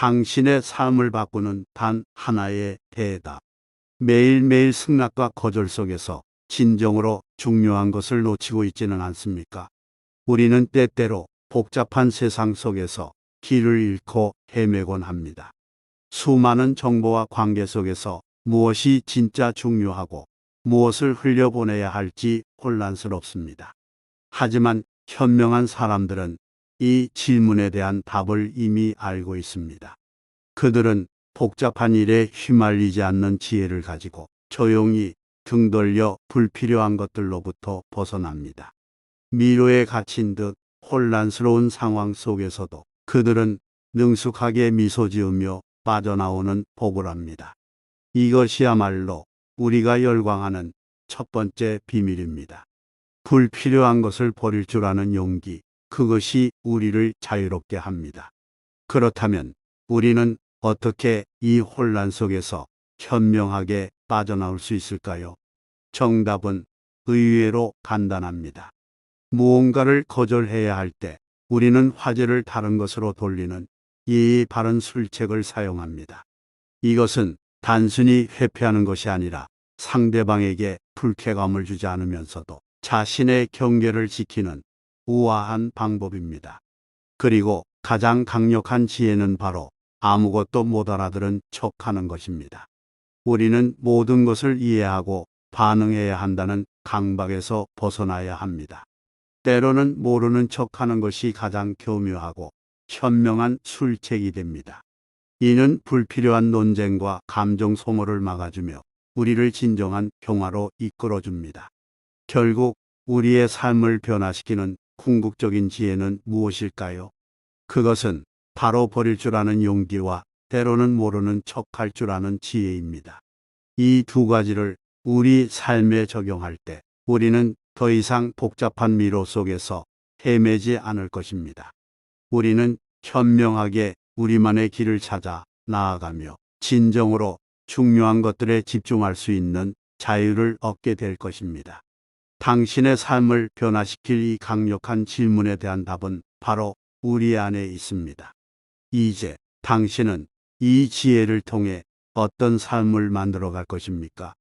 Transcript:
당신의 삶을 바꾸는 단 하나의 대답. 매일매일 승낙과 거절 속에서 진정으로 중요한 것을 놓치고 있지는 않습니까? 우리는 때때로 복잡한 세상 속에서 길을 잃고 헤매곤 합니다. 수많은 정보와 관계 속에서 무엇이 진짜 중요하고 무엇을 흘려보내야 할지 혼란스럽습니다. 하지만 현명한 사람들은 이 질문에 대한 답을 이미 알고 있습니다. 그들은 복잡한 일에 휘말리지 않는 지혜를 가지고 조용히 등 돌려 불필요한 것들로부터 벗어납니다. 미로에 갇힌 듯 혼란스러운 상황 속에서도 그들은 능숙하게 미소 지으며 빠져나오는 복을 합니다. 이것이야말로 우리가 열광하는 첫 번째 비밀입니다. 불필요한 것을 버릴 줄 아는 용기, 그것이 우리를 자유롭게 합니다. 그렇다면 우리는 어떻게 이 혼란 속에서 현명하게 빠져나올 수 있을까요? 정답은 의외로 간단합니다. 무언가를 거절해야 할 때 우리는 화제를 다른 것으로 돌리는 예의 바른 술책을 사용합니다. 이것은 단순히 회피하는 것이 아니라 상대방에게 불쾌감을 주지 않으면서도 자신의 경계를 지키는 우아한 방법입니다. 그리고 가장 강력한 지혜는 바로 아무것도 못 알아들은 척 하는 것입니다. 우리는 모든 것을 이해하고 반응해야 한다는 강박에서 벗어나야 합니다. 때로는 모르는 척 하는 것이 가장 교묘하고 현명한 술책이 됩니다. 이는 불필요한 논쟁과 감정 소모를 막아주며 우리를 진정한 평화로 이끌어줍니다. 결국 우리의 삶을 변화시키는 궁극적인 지혜는 무엇일까요? 그것은 바로 버릴 줄 아는 용기와 때로는 모르는 척할 줄 아는 지혜입니다. 이 두 가지를 우리 삶에 적용할 때 우리는 더 이상 복잡한 미로 속에서 헤매지 않을 것입니다. 우리는 현명하게 우리만의 길을 찾아 나아가며 진정으로 중요한 것들에 집중할 수 있는 자유를 얻게 될 것입니다. 당신의 삶을 변화시킬 이 강력한 질문에 대한 답은 바로 우리 안에 있습니다. 이제 당신은 이 지혜를 통해 어떤 삶을 만들어 갈 것입니까?